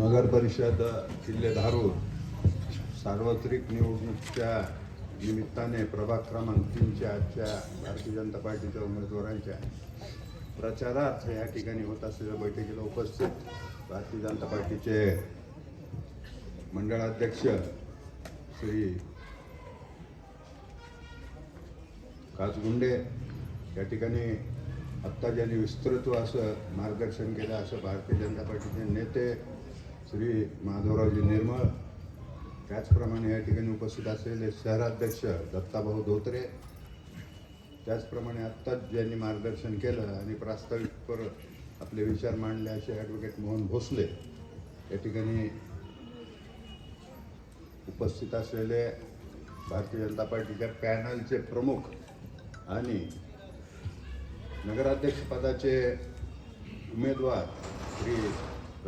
नगर परिषद जिल्हे धारूर सार्वत्रिक निवडणुकीच्या निमित्ताने प्रभाग क्रमांक तीनच्या आजच्या भारतीय जनता पार्टीच्या उमेदवारांच्या प्रचारार्थ या ठिकाणी होत असलेल्या बैठकीला उपस्थित भारतीय जनता पार्टीचे मंडळाध्यक्ष श्री काचगुंडे या ठिकाणी आत्ता ज्यांनी विस्तृत असं मार्गदर्शन केलं असं भारतीय जनता पार्टीचे नेते श्री माधवरावजी निर्मळ. त्याचप्रमाणे या ठिकाणी उपस्थित असलेले शहराध्यक्ष दत्ताभाऊ धोत्रे. त्याचप्रमाणे आत्ताच ज्यांनी मार्गदर्शन केलं आणि प्रास्ताविकपर आपले विचार मांडले असे ॲडव्होकेट मोहन भोसले या ठिकाणी उपस्थित असलेले भारतीय जनता पार्टीच्या पॅनलचे प्रमुख आणि नगराध्यक्षपदाचे उमेदवार श्री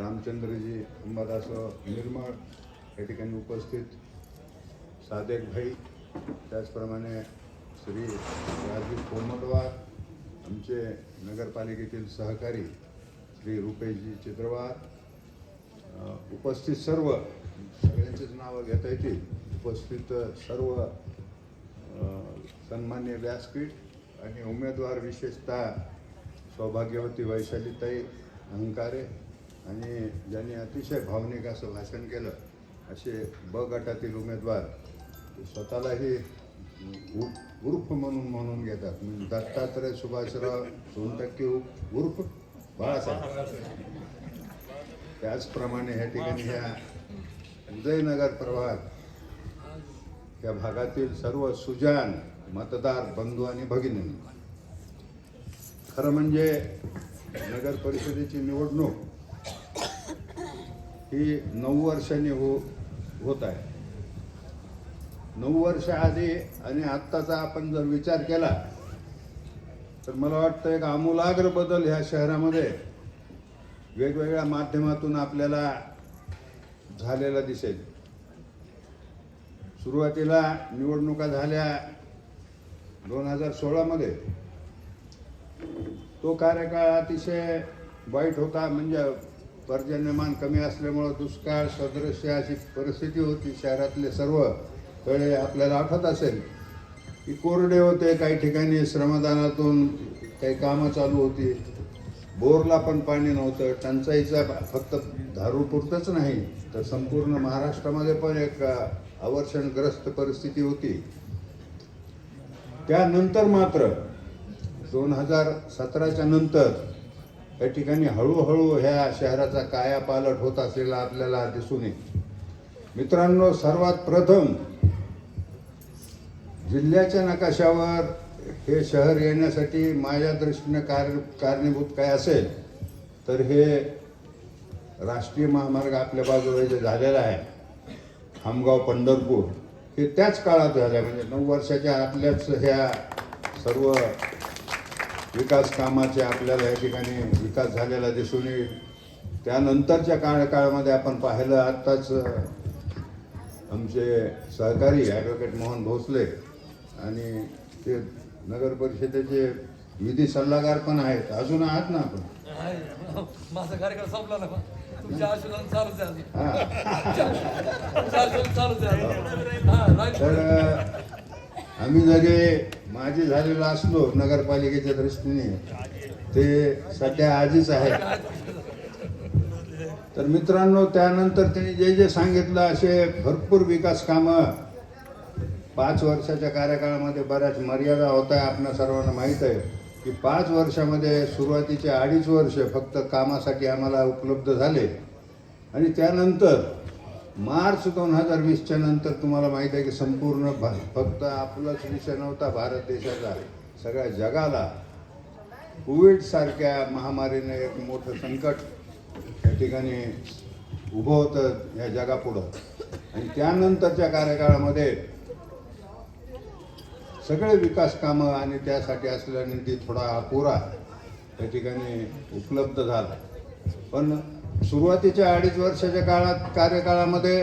रामचंद्रजी अंबादासराव निर्मळ या ठिकाणी उपस्थित साधेक भाई त्याचप्रमाणे श्री राजू कोमटवार आमचे नगरपालिकेतील सहकारी श्री रुपेशजी चित्रवार उपस्थित सर्व सगळ्यांचीच नावं घेता येतील उपस्थित सर्व सन्मान्य व्यासपीठ आणि उमेदवार विशेषतः सौभाग्यवती वैशालीताई अहंकारे आणि ज्यांनी अतिशय भावनिक असं भाषण केलं असे ब गटातील उमेदवार स्वतःलाही उर्फ म्हणून म्हणून घेतात. म्हणजे दत्तात्रय सुभाषराव सोनटक्के उर्फ बाळासाहेब. त्याचप्रमाणे ह्या ठिकाणी ह्या उदयनगर प्रभाग या भागातील सर्व सुजान मतदार बंधू आणि भगिनी. खरं म्हणजे नगर परिषदेची निवडणूक ही नऊ वर्षांनी हो होत आहे. नऊ वर्ष आधी आणि आत्ताचा आपण जर विचार केला तर मला वाटतं एक आमूलाग्र बदल ह्या शहरामध्ये वेगवेगळ्या माध्यमातून आपल्याला झालेला दिसेल. सुरुवातीला निवडणुका झाल्या दोन हजार सोळामध्ये. तो कार्यकाळ अतिशय वाईट होता म्हणजे पर्जन्यमान कमी असल्यामुळं दुष्काळ सदृश्य अशी परिस्थिती होती शहरातले सर्व. तळे आपल्याला आठवत असेल. की कोरडे होते काही ठिकाणी श्रमदानातून काही कामं चालू होती. बोरला पण पाणी नव्हतं. टंचाईचा फक्त दारूपुरतंच नाही. तर संपूर्ण महाराष्ट्रामध्ये पण एक अवर्षणग्रस्त परिस्थिती होती. त्यानंतर मात्र दोन हजार सतराच्या नंतर या ठिकाणी हळूहळू ह्या शहराचा कायापालट होत असलेला आपल्याला दिसून येईल. मित्रांनो सर्वात प्रथम जिल्ह्याच्या नकाशावर हे शहर येण्यासाठी माझ्या दृष्टीने कार कारणीभूत काय असेल तर हे राष्ट्रीय महामार्ग आपल्या बाजूला जे झालेला आहे खामगाव पंढरपूर हे त्याच काळात झालं. म्हणजे नऊ वर्षाच्या आपल्याच ह्या सर्व विकास कामाचे आपल्याला या ठिकाणी विकास झालेला दिसून येईल त्यानंतरच्या काळ काळामध्ये आपण पाहिलं आत्ताच आमचे सहकारी ॲडव्होकेट मोहन भोसले आणि ते नगर परिषदेचे विधी सल्लागार पण आहेत अजून आहात ना आपण. माझा कार्यक्रम संपला ना तुमच्या आशीर्वाद चालूच आहे अजून. हां चालूच आहे. हा. तर आम्ही जरी माझे झालेलो असलो नगरपालिकेच्या दृष्टीने ते सध्या आजीच आहे तर मित्रांनो त्यानंतर त्यांनी जे जे सांगितलं असे भरपूर विकास कामं. पाच वर्षाच्या कार्यकाळामध्ये बऱ्याच मर्यादा होत्या आपल्या सर्वांना माहीत आहे की पाच वर्षामध्ये सुरुवातीचे अडीच वर्ष फक्त कामासाठी आम्हाला उपलब्ध झाले. आणि त्यानंतर मार्च दोन हजार वीसच्या नंतर तुम्हाला माहीत आहे की संपूर्ण भा फक्त आपलाच विषय नव्हता भारत देशाचा. सगळ्या जगाला कोविडसारख्या महामारीने एक मोठं संकट या ठिकाणी उभं होतं या जगापुढं. आणि त्यानंतरच्या कार्यकाळामध्ये सगळे विकास कामं आणि त्यासाठी असलेला निधी थोडा अपुरा त्या ठिकाणी उपलब्ध झाला. पण सुरुवातीच्या अडीच वर्षाच्या काळात कार्यकाळामध्ये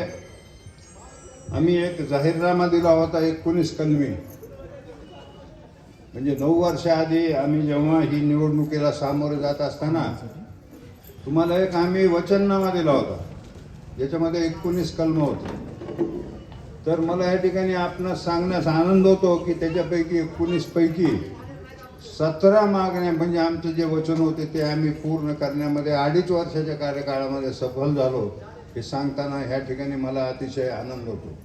आम्ही एक जाहीरनामा दिला होता एकोणीस कलमी म्हणजे नऊ वर्षाआधी आम्ही जेव्हा ही निवडणुकीला सामोरे जात असताना तुम्हाला एक आम्ही वचननामा दिला होता ज्याच्यामध्ये एकोणीस कलम होते. तर मला या ठिकाणी आपण सांगण्यास आनंद होतो की त्याच्यापैकी एकोणीसपैकी सतरा मागण्या म्हणजे आमचं जे वचन होते ते आम्ही पूर्ण करण्यामध्ये अडीच वर्षाच्या कार्यकाळामध्ये सफल झालो हे सांगताना ह्या ठिकाणी मला अतिशय आनंद होतो.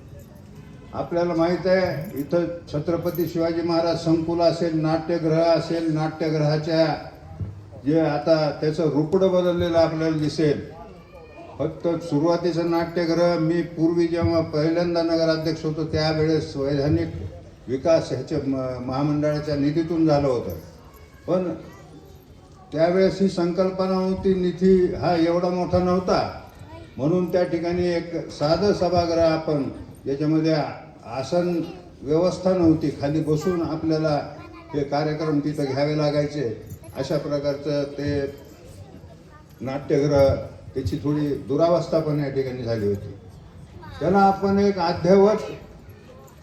आपल्याला माहीत आहे इथं छत्रपती शिवाजी महाराज संकुल असेल नाट्यगृह असेल नाट्यगृहाच्या जे आता त्याचं रुपडं बदललेलं आपल्याला दिसेल. फक्त सुरुवातीचं नाट्यगृह मी पूर्वी जेव्हा पहिल्यांदा नगराध्यक्ष होतो त्यावेळेस वैधानिक विकास ह्याच्या म- महामंडळाच्या निधीतून झालं होतं. पण त्यावेळेस ही संकल्पना होती निधी हा एवढा मोठा नव्हता. म्हणून त्या ठिकाणी एक साधं सभागृह आपण ज्याच्यामध्ये आसन व्यवस्था नव्हती. खाली बसून आपल्याला हे कार्यक्रम तिथं घ्यावे लागायचे. अशा प्रकारचं ते नाट्यगृह त्याची थोडी दुरावस्था पण या ठिकाणी झाली होती. त्याला आपण एक अद्ययावत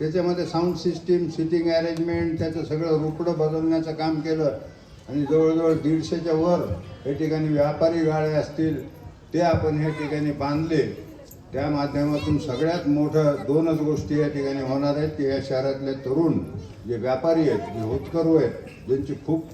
त्याच्यामध्ये साऊंड सिस्टीम सिटिंग अरेंजमेंट त्याचं सगळं रुपडं बदलण्याचं काम केलं. आणि जवळजवळ दीडशेच्या वर या ठिकाणी व्यापारी गाळे असतील ते आपण या ठिकाणी बांधले. त्या माध्यमातून सगळ्यात मोठं दोनच गोष्टी या ठिकाणी होणार आहेत की या शहरातले तरुण जे व्यापारी आहेत जे होतकरू आहेत ज्यांची खूप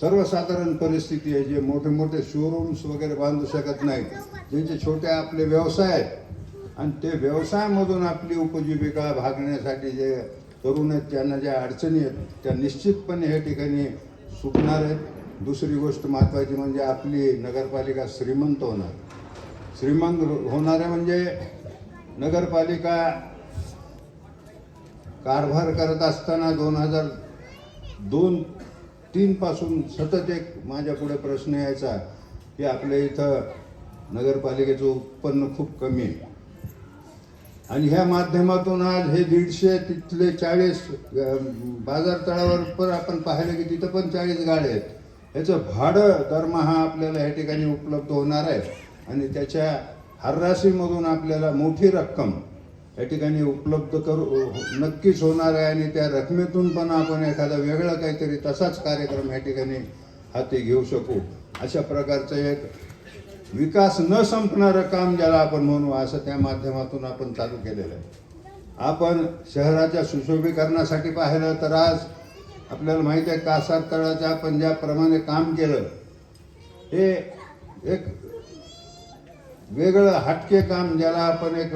सर्वसाधारण परिस्थिती आहे जे मोठे मोठे शोरूम्स वगैरे बांधू शकत नाहीत ज्यांचे छोटे आपले व्यवसाय आहेत आणि ते व्यवसायामधून आपली उपजीविका भागण्यासाठी जे तरुण आहेत त्यांना ज्या अडचणी आहेत त्या निश्चितपणे या ठिकाणी सुटणार आहेत. दुसरी गोष्ट महत्त्वाची म्हणजे आपली नगरपालिका श्रीमंत होणार. श्रीमंत हो- होणाऱ्या म्हणजे नगरपालिका कारभार करत असताना दोन हजार दोन तीनपासून सतत एक माझ्या पुढे प्रश्न यायचा की आपल्या इथं नगरपालिकेचं उत्पन्न खूप कमी आहे. आणि ह्या माध्यमातून आज हे दीडशे तिथले चाळीस बाजार तळावर पण आपण पाहिलं की तिथं पण चाळीस गाड्या आहेत. ह्याचं भाडं दरमहा आपल्याला या ठिकाणी उपलब्ध होणार आहे. आणि त्याच्या हर्राशीमधून आपल्याला मोठी रक्कम या ठिकाणी उपलब्ध करू नक्कीच होणार आहे. आणि त्या रकमेतून पण आपण एखादा वेगळा काहीतरी तसाच कार्यक्रम या ठिकाणी हाती घेऊ शकू. अशा प्रकारचं एक विकास न संपणारं काम ज्याला आपण म्हणू असं त्या माध्यमातून आपण चालू केलेलं आहे. आपण शहराच्या सुशोभीकरणासाठी पाहिलं तर आज आपल्याला माहिती आहे कासार तळाच्या आपण ज्याप्रमाणे काम केलं हे एक वेगळं हटके काम ज्याला आपण एक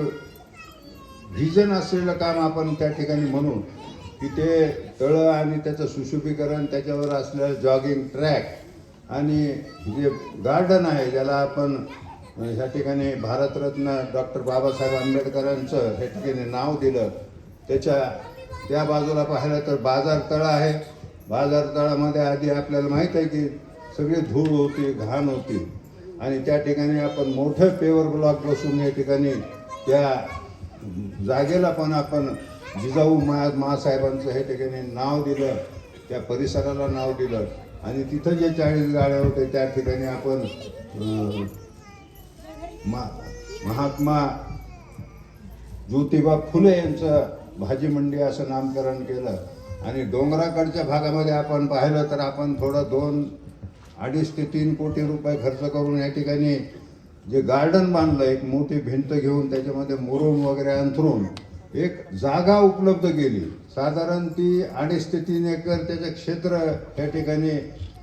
व्हिजन असलेलं काम आपण त्या ठिकाणी म्हणू की ते तळं आणि त्याचं सुशोभीकरण त्याच्यावर असलेलं जॉगिंग ट्रॅक आणि जे गार्डन आहे ज्याला आपण ह्या ठिकाणी भारतरत्न डॉक्टर बाबासाहेब आंबेडकरांचं ह्या ठिकाणी नाव दिलं. त्याच्या त्या बाजूला पाहिलं तर बाजार तळ आहे. बाजार तळामध्ये आधी आपल्याला माहीत आहे की सगळी धूळ होती घाण होती. आणि त्या ठिकाणी आपण मोठं पेवर ब्लॉक बसून या ठिकाणी त्या जागेला पण आपण जिजाऊ मा मासाहेबांचं हे ठिकाणी नाव दिलं. त्या परिसराला नाव दिलं. आणि तिथं जे चाळीस गाड्या होते त्या ठिकाणी आपण मा महात्मा ज्योतिबा फुले यांचं भाजी मंडी असं नामकरण केलं. आणि डोंगराकडच्या भागामध्ये आपण पाहिलं तर आपण थोडं दोन अडीच ते तीन कोटी रुपये खर्च करून या ठिकाणी जे गार्डन बांधलं एक मोठी भिंत घेऊन त्याच्यामध्ये मुरुम वगैरे अंथरून एक जागा उपलब्ध केली. साधारण ती अडीच ते तीन एकर त्याचं क्षेत्र या ठिकाणी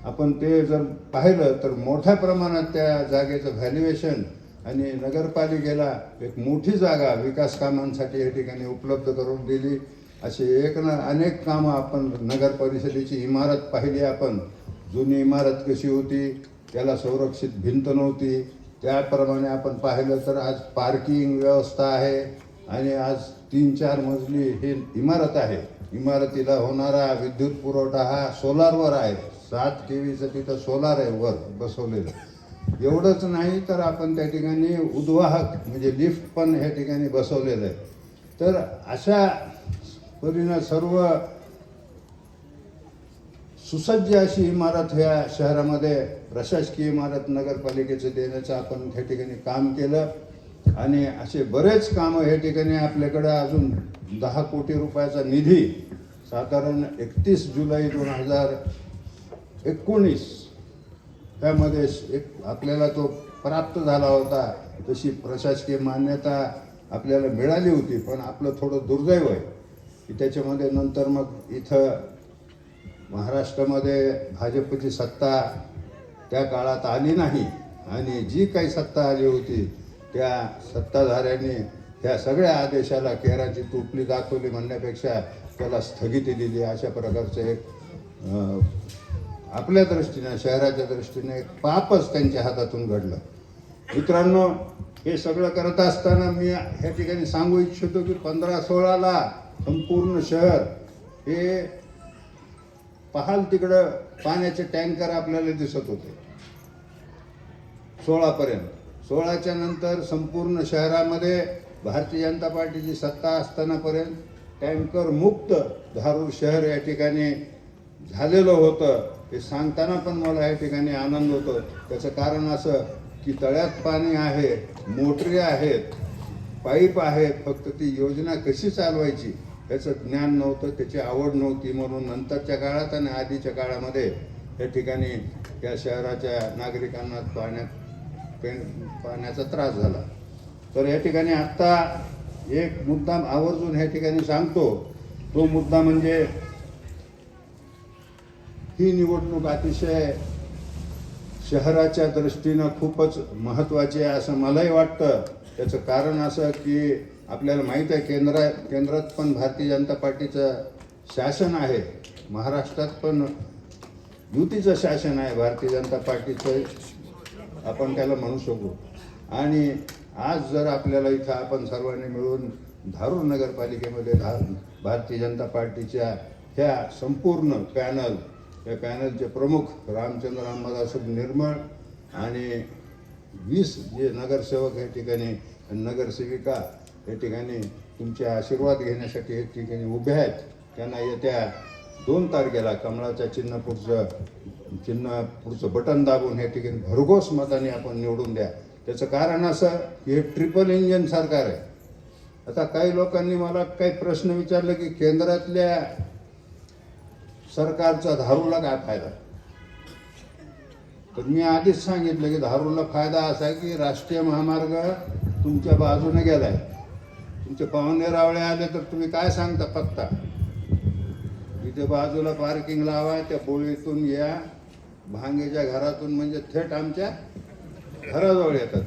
आपण ते जर पाहिलं तर मोठ्या प्रमाणात त्या जागेचं व्हॅल्युएशन आणि नगरपालिकेला एक मोठी जागा विकास कामांसाठी या ठिकाणी उपलब्ध करून दिली. असे एक ना अनेक कामं आपण नगर परिषदेची इमारत पाहिली आपण. जुनी इमारत कशी होती त्याला संरक्षित भिंत नव्हती. त्याप्रमाणे आपण पाहिलं तर आज पार्किंग व्यवस्था आहे. आणि आज तीन चार मजली हे इमारत आहे. इमारतीला होणारा विद्युत पुरवठा हा सोलारवर आहे. सात के व्हीचं तिथं सोलार आहे वर बसवलेलं. एवढंच नाही तर आपण त्या ठिकाणी उद्वाहक म्हणजे लिफ्ट पण ह्या ठिकाणी बसवलेलं आहे. तर अशा परीनं सर्व सुसज्ज अशी इमारत ह्या शहरामध्ये प्रशासकीय इमारत नगरपालिकेचं देण्याचं आपण त्या ठिकाणी काम केलं. आणि असे बरेच कामं हे ठिकाणी आपल्याकडं अजून दहा कोटी रुपयाचा निधी साधारण एकतीस जुलै दोन हजार एकोणीस त्यामध्ये एक आपल्याला तो प्राप्त झाला होता. तशी प्रशासकीय मान्यता आपल्याला मिळाली होती पण आपलं थोडं दुर्दैव आहे की त्याच्यामध्ये नंतर मग इथं महाराष्ट्रामध्ये भाजपची सत्ता त्या काळात आली नाही. आणि जी काही सत्ता आली होती त्या सत्ताधाऱ्यांनी ह्या सगळ्या आदेशाला केराची तुटली दाखवली म्हणण्यापेक्षा त्याला स्थगिती दिली. अशा प्रकारचं एक आपल्या दृष्टीने शहराच्या दृष्टीने एक पापच त्यांच्या हातातून घडलं. मित्रांनो हे सगळं करत असताना मी ह्या ठिकाणी सांगू इच्छितो की पंधरा सोळाला संपूर्ण शहर हे पाहाल तिकडं पाण्याचे टँकर आपल्याला दिसत होते. सोळापर्यंत. सोळाच्या नंतर संपूर्ण शहरामध्ये भारतीय जनता पार्टीची सत्ता असतानापर्यंत टँकर मुक्त धारूर शहर या ठिकाणी झालेलं होतं. हे सांगताना पण मला या ठिकाणी आनंद होतो. त्याचं कारण असं की तळ्यात पाणी आहे मोटरी आहेत पाईप आहेत फक्त ती योजना कशी चालवायची याचं ज्ञान नव्हतं त्याची आवड नव्हती. म्हणून नंतरच्या काळात आणि आधीच्या काळामध्ये या ठिकाणी या शहराच्या नागरिकांना पाण्यात पाण्याचा त्रास झाला. तर या ठिकाणी आत्ता एक मुद्दा आवर्जून ह्या ठिकाणी सांगतो. तो मुद्दा म्हणजे ही निवडणूक अतिशय शहराच्या दृष्टीनं खूपच महत्त्वाची आहे असं मलाही वाटतं. त्याचं कारण असं की आपल्याला माहीत आहे केंद्र केंद्रात पण भारतीय जनता पार्टीचं शासन आहे. महाराष्ट्रात पण युतीचं शासन आहे. भारतीय जनता पार्टीचं आपण त्याला म्हणू शकू. आणि आज जर आपल्याला इथं आपण सर्वांनी मिळून धारूर नगरपालिकेमध्ये धा भारतीय जनता पार्टीच्या ह्या संपूर्ण पॅनल या पॅनलचे प्रमुख रामचंद्र अंबादास निर्मळ आणि वीस जे नगरसेवक या ठिकाणी नगरसेविका या ठिकाणी तुमचे आशीर्वाद घेण्यासाठी या ठिकाणी उभे आहेत त्यांना येत्या दोन तारखेला कमळाच्या चिन्ह पुढचं चिन्ह पुढचं बटन दाबून हे ठिकाणी भरघोस मताने आपण निवडून द्या. त्याचं कारण असं की हे ट्रिपल इंजिन सरकार आहे. आता काही लोकांनी मला काही प्रश्न विचारले की केंद्रातल्या सरकारचा धारूला काय फायदा? तर मी आधीच सांगितलं की धारूला फायदा असा आहे की राष्ट्रीय महामार्ग तुमच्या बाजूने गेलाय. तुमचे पाहुणे रावळे आले तर तुम्ही काय सांगता पत्ता इथे बाजूला पार्किंग लावा त्या बोळीतून या. भांगेच्या घरातून म्हणजे थेट आमच्या घराजवळ येतात.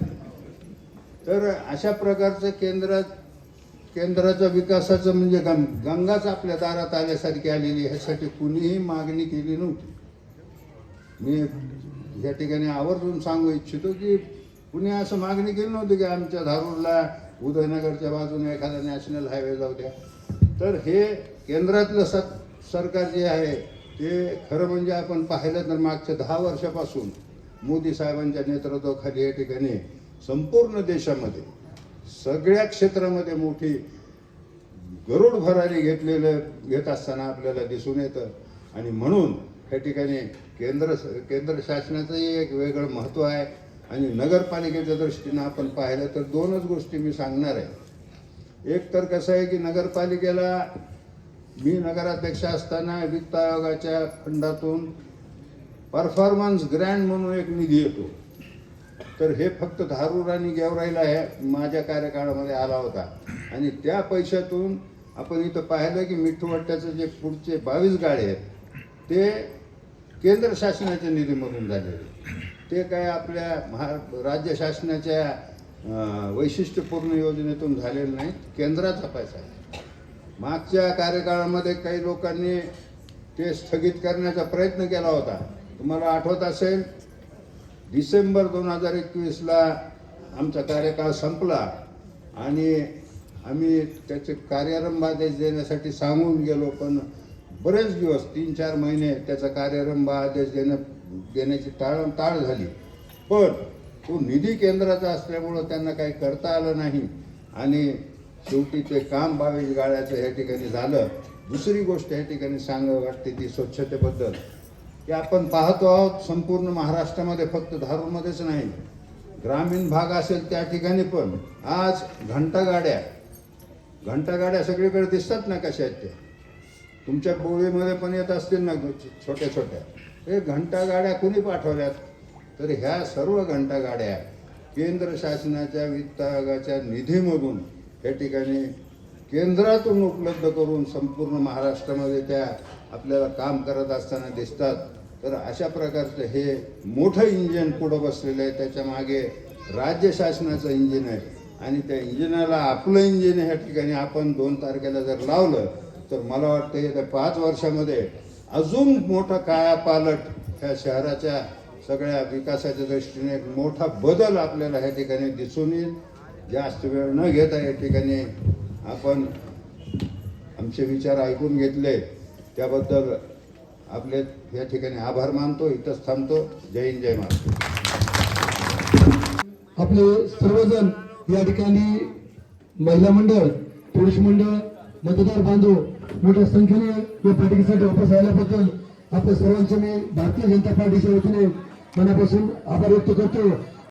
तर अशा प्रकारचं केंद्रात केंद्राचा विकासाचं म्हणजे गं गंगाच आपल्या दारात आल्यासारखी आलेली ह्यासाठी कुणीही मागणी केली नव्हती. मी या ठिकाणी आवर्जून सांगू इच्छितो की कुणी असं मागणी केली नव्हती की आमच्या धारूरला उदयनगरच्या बाजूने एखादा नॅशनल हायवे जाऊ द्या. तर हे केंद्रातलं सत सरकार जे आहे ते खरं म्हणजे आपण पाहिलं तर मागच्या दहा वर्षापासून मोदी साहेबांच्या नेतृत्वाखाली या ठिकाणी संपूर्ण देशामध्ये सगळ्या क्षेत्रामध्ये मोठी गरुड भरारी घेतलेलं घेत असताना आपल्याला दिसून येतं. आणि म्हणून या ठिकाणी केंद्र केंद्र शासनाचंही एक वेगळं महत्त्व आहे. आणि नगरपालिकेच्या दृष्टीनं आपण पाहिलं तर दोनच गोष्टी मी सांगणार आहे. एक तर कसं आहे की नगरपालिकेला मी नगराध्यक्ष असताना वित्त आयोगाच्या फंडातून परफॉर्मन्स ग्रँड म्हणून एक निधी येतो. तर हे फक्त धारूर आणि गेवराईला हे माझ्या कार्यकाळामध्ये आला होता. आणि त्या पैशातून आपण इथं पाहिलं की मिठूवट्ट्याचं जे पुढचे बावीस गाळे आहेत ते केंद्र शासनाच्या निधीमधून झालेले ते काय आपल्या महा राज्य शासनाच्या वैशिष्ट्यपूर्ण योजनेतून झालेलं नाहीत केंद्राचा पैसा आहे. मागच्या कार्यकाळामध्ये काही लोकांनी ते स्थगित करण्याचा प्रयत्न केला होता. तुम्हाला आठवत असेल डिसेंबर दोन हजार एकवीसला आमचा कार्यकाळ संपला आणि आम्ही त्याचे कार्यारंभ आदेश देण्यासाठी सांगून गेलो पण बरेच दिवस तीन चार महिने त्याचा कार्यारंभ आदेश देण्या देण्याची टाळ टाळ झाली. पण तो निधी केंद्राचा असल्यामुळं त्यांना काही करता आलं नाही आणि शेवटी ते काम बावीस गाळ्याचं या ठिकाणी झालं. दुसरी गोष्ट या ठिकाणी सांगावी वाटते ती स्वच्छतेबद्दल. की आपण पाहतो आहोत संपूर्ण महाराष्ट्रामध्ये फक्त धारूरमध्येच नाही. ग्रामीण भाग असेल त्या ठिकाणी पण आज घंटागाड्या. घंटागाड्या सगळीकडे दिसतात ना कशा आहेत त्या? तुमच्या पोळीमध्ये पण येत असतील ना छोट्या छोट्या. हे घंटागाड्या कुणी पाठवल्यात? तर ह्या सर्व घंटागाड्या केंद्र शासनाच्या वित्त आयोगाच्या निधीमधून या ठिकाणी केंद्रातून उपलब्ध करून संपूर्ण महाराष्ट्रामध्ये त्या आपल्याला काम करत असताना दिसतात. तर अशा प्रकारचं हे मोठं इंजिन पुढं बसलेलं आहे. त्याच्यामागे राज्य शासनाचं इंजिन आहे. आणि त्या इंजिनाला आपलं इंजिन ह्या ठिकाणी आपण दोन तारखेला जर लावलं तर मला वाटतं येत्या पाच वर्षामध्ये अजून मोठं कायापालट ह्या शहराच्या सगळ्या विकासाच्या दृष्टीने एक मोठा बदल आपल्याला ह्या ठिकाणी दिसून येईल. जास्त वेळ न घेता या ठिकाणी आपण आमचे विचार ऐकून घेतले. त्याबद्दल आपले या ठिकाणी आभार मानतो. इथंच थांबतो. जय हिंद जय महाराष्ट्र. आपले सर्वजण या ठिकाणी महिला मंडळ पुरुष मंडळ मतदार बांधव मोठ्या संख्येने या बैठकीसाठी वापस आल्याबद्दल आपल्या सर्वांचे मी भारतीय जनता पार्टीच्या वतीने मनापासून आभार व्यक्त करतो.